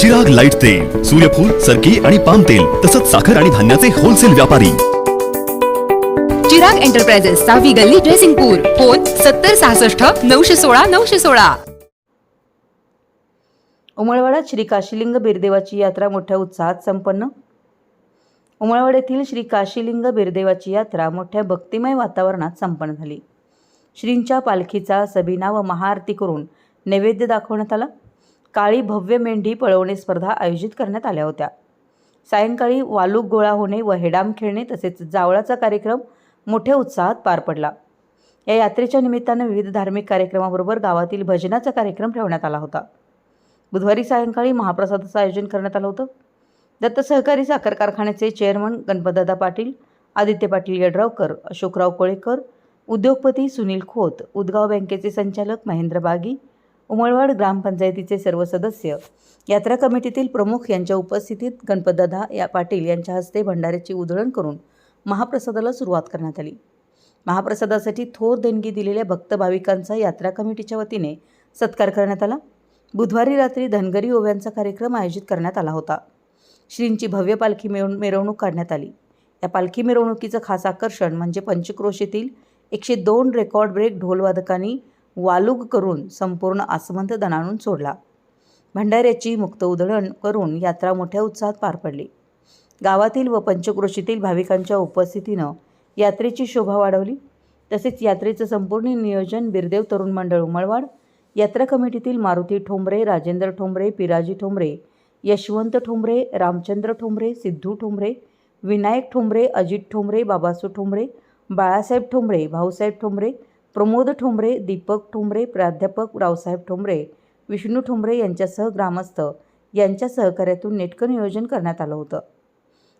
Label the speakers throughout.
Speaker 1: जग लाइट तेल सूर्यफूल सरकी आणि पाम तेल तसंच साखर आणि धान्याचे होलसेल व्यापारी.
Speaker 2: चिराग एंटरप्राइजेस सहावी गल्ली ड्रेसिंगपूर फोन सत्तर सहासष्ट नऊशे सोळा नऊशे सोळा.
Speaker 3: उमळवाड्यात श्री काशीलिंग बिरदेवाची यात्रा मोठ्या उत्साहात संपन्न. उमळवाड येथील श्री काशीलिंग बिरदेवाची यात्रा मोठ्या भक्तिमय वातावरणात संपन्न झाली. श्रींच्या पालखीचा सबिना व महाआरती करून नैवेद्य दाखवण्यात आला. काळी भव्य मेंढी पळवणे स्पर्धा आयोजित करण्यात आल्या होत्या. सायंकाळी वालूक गोळा होणे व हेडाम खेळणे तसेच जावळाचा कार्यक्रम मोठ्या उत्साहात पार पडला. या यात्रेच्या निमित्तानं विविध धार्मिक कार्यक्रमाबरोबर गावातील भजनाचा कार्यक्रम ठेवण्यात आला होता. बुधवारी सायंकाळी महाप्रसादाचं आयोजन करण्यात आलं होतं. दत्त सहकारी साखर कारखान्याचे चेअरमन गणपतदादा पाटील आदित्य पाटील यड्रावकर अशोकराव कोळेकर उद्योगपती सुनील खोत उदगाव बँकेचे संचालक महेंद्र बागी उमळवाड ग्रामपंचायतीचे सर्व सदस्य यात्रा कमिटीतील प्रमुख यांच्या उपस्थितीत गणपतदादा या पाटील यांच्या हस्ते भंडाऱ्याची उधळण करून महाप्रसादाला सुरुवात करण्यात आली. महाप्रसादासाठी थोर देणगी दिलेल्या भक्त भाविकांचा यात्रा कमिटीच्या वतीने सत्कार करण्यात आला. बुधवारी रात्री धनगरी ओव्यांचा कार्यक्रम आयोजित करण्यात आला होता. श्रींची भव्य पालखी मिरव मिरवणूक काढण्यात आली. या पालखी मिरवणुकीचं खास आकर्षण म्हणजे पंचक्रोशीतील एकशे दोन रेकॉर्ड ब्रेक ढोलवादकांनी वालुग करून संपूर्ण आसमंत दणाणून सोडला. भंडाऱ्याची मुक्त उधळण करून यात्रा मोठ्या उत्साहात पार पडली. गावातील व पंचक्रोशीतील भाविकांच्या उपस्थितीनं यात्रेची शोभा वाढवली. तसेच यात्रेचं संपूर्ण नियोजन बिरदेव तरुण मंडळ उमळवाड यात्रा कमिटीतील मारुती ठोंबरे राजेंद्र ठोंबरे पिराजी ठोंबरे यशवंत ठोंबरे रामचंद्र ठोंबरे सिद्धू ठोंबरे विनायक ठोंबरे अजित ठोंबरे बाबासू ठोंबरे बाळासाहेब ठोंबरे भाऊसाहेब ठोंबरे प्रमोद ठोंबरे दीपक ठोंबरे प्राध्यापक रावसाहेब ठोंबरे विष्णू ठोंबरे यांच्यासह ग्रामस्थ यांच्या सहकार्यातून नेटकं नियोजन करण्यात आलं होतं.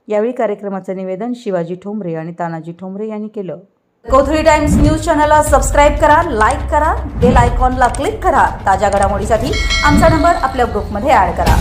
Speaker 3: यावेळी कार्यक्रमाचं निवेदन शिवाजी ठोंबरे आणि तानाजी ठोंबरे यांनी केलं. कोथळी टाइम्स न्यूज चॅनलला सबस्क्राईब करा लाईक करा बेल आयकॉनला क्लिक करा. ताज्या घडामोडीसाठी आमचा नंबर आपल्या ग्रुपमध्ये ॲड करा.